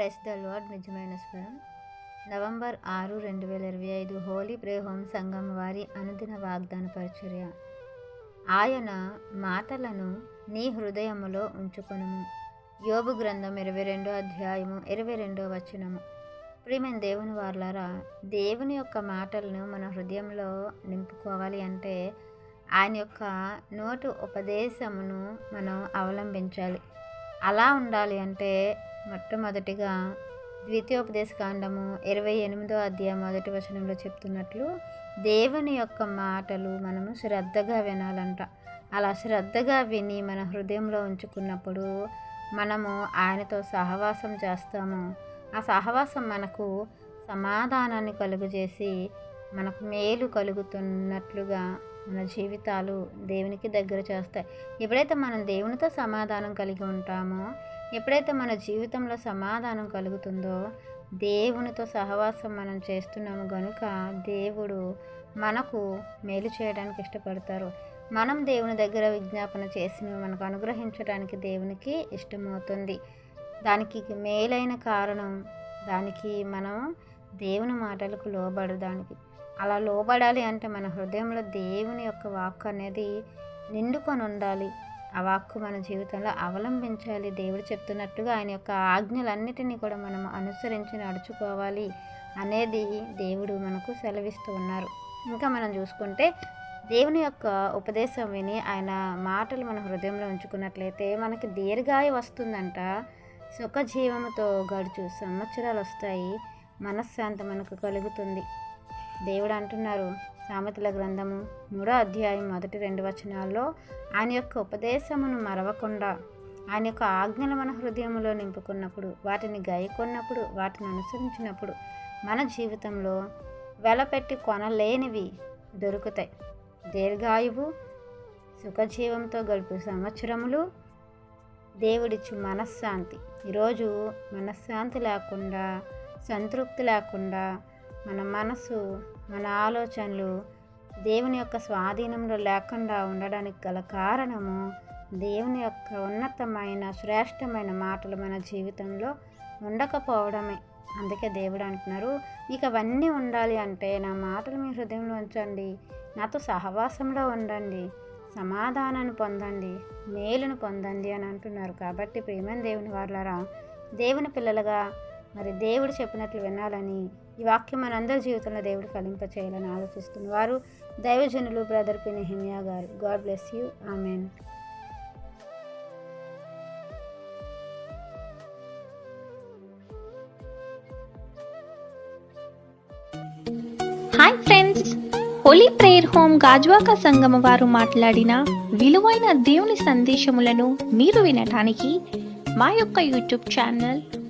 Press the lord నిజమైన స్వరం. November ఆరు రెండు వేల ఇరవై ఐదు హోలీ ప్రే హోమ్ సంఘం వారి అనుదిన వాగ్దాన పరిచర్య. ఆయన మాటలను నీ హృదయములో ఉంచుకొనుము. యోబు గ్రంథం ఇరవై రెండో అధ్యాయము ఇరవై రెండో వచనము. ప్రియమైన దేవుని వార్లారా దేవుని యొక్క మాటలను మన హృదయంలో నింపుకోవాలి అంటే ఆయన యొక్క నోటు ఉపదేశమును మనం అవలంబించాలి. అలా ఉండాలి అంటే మొట్టమొదటిగా ద్వితీయోపదేశ కాండము ఇరవై ఎనిమిదో అధ్యాయం మొదటి వచనంలో చెప్తున్నట్లు దేవుని యొక్క మాటలు మనము శ్రద్ధగా వినాలంట. అలా శ్రద్ధగా విని మన హృదయంలో ఉంచుకున్నప్పుడు మనము ఆయనతో సహవాసం చేస్తాము. ఆ సహవాసం మనకు సమాధానాన్ని కలుగజేసి మనకు మేలు కలుగుతున్నట్లుగా మన జీవితాలు దేవునికి దగ్గర చేస్తాయి. ఎప్పుడైతే మనం దేవునితో సమాధానం కలిగి ఉంటామో ఎప్పుడైతే మన జీవితంలో సమాధానం కలుగుతుందో దేవునితో సహవాసం మనం చేస్తున్నాము కనుక దేవుడు మనకు మేలు చేయడానికి ఇష్టపడతారు. మనం దేవుని దగ్గర విజ్ఞాపన చేసినవి మనకు అనుగ్రహించడానికి దేవునికి ఇష్టమవుతుంది. దానికి మేలైన కారణం దానికి మనం దేవుని మాటలకు లోబడడానికి. అలా లోబడాలి అంటే మన హృదయంలో దేవుని యొక్క వాక్ అనేది నిండుకొని ఉండాలి. ఆ వాక్కు మన జీవితంలో అవలంబించాలి. దేవుడు చెప్తున్నట్టుగా ఆయన యొక్క ఆజ్ఞలన్నిటినీ కూడా మనం అనుసరించి నడుచుకోవాలి అనేది దేవుడు మనకు సెలవిస్తూ ఉన్నారు. ఇంకా మనం చూసుకుంటే దేవుని యొక్క ఉపదేశం విని ఆయన మాటలు మన హృదయంలో ఉంచుకున్నట్లయితే మనకి దీర్ఘాయు వస్తుందంట. సుఖజీవముతో గడుచు సంవత్సరాలు వస్తాయి మనశ్శాంతి మనకు కలుగుతుంది. దేవుడు అంటున్నారు సామెతల గ్రంథము మూడో అధ్యాయం మొదటి రెండు వచనాల్లో ఆయన యొక్క ఉపదేశమును మరవకుండా ఆయన యొక్క ఆజ్ఞలు మన హృదయంలో నింపుకున్నప్పుడు వాటిని గైకొన్నప్పుడు వాటిని అనుసరించినప్పుడు మన జీవితంలో వెలపెట్టి కొనలేనివి దొరుకుతాయి. దీర్ఘాయువు సుఖజీవంతో గడుపు సంవత్సరములు దేవుడిచ్చు మనశ్శాంతి. ఈరోజు మనశ్శాంతి లేకుండా సంతృప్తి లేకుండా మన మనసు మన ఆలోచనలు దేవుని యొక్క స్వాధీనంలో లేకుండా ఉండడానికి గల కారణము దేవుని యొక్క ఉన్నతమైన శ్రేష్టమైన మాటలు మన జీవితంలో ఉండకపోవడమే. అందుకే దేవుడు అంటున్నారు మీకు అవన్నీ ఉండాలి అంటే నా మాటలు మీ హృదయంలో ఉంచండి నాతో సహవాసంలో ఉండండి సమాధానాన్ని పొందండి మేలును పొందండి అని అంటున్నారు. కాబట్టి ప్రేమని దేవుని వాళ్ళరా దేవుని పిల్లలుగా మరి దేవుడు చెప్పినట్లు వినాలని ఈ వాక్యం మనందరి జీవితంలో దేవుడు ఫలింప చేయాలని ఆలోచిస్తున్న వారు దైవజనులు బ్రదర్ పి. నెహిమియా గారు. God bless you. Amen. Hi friends holy prayer home Gajuwaka Sangama వారు మాట్లాడిన విలువైన దేవుని సందేశములను మీరు వినటానికి మా యొక్క యూట్యూబ్ ఛానల్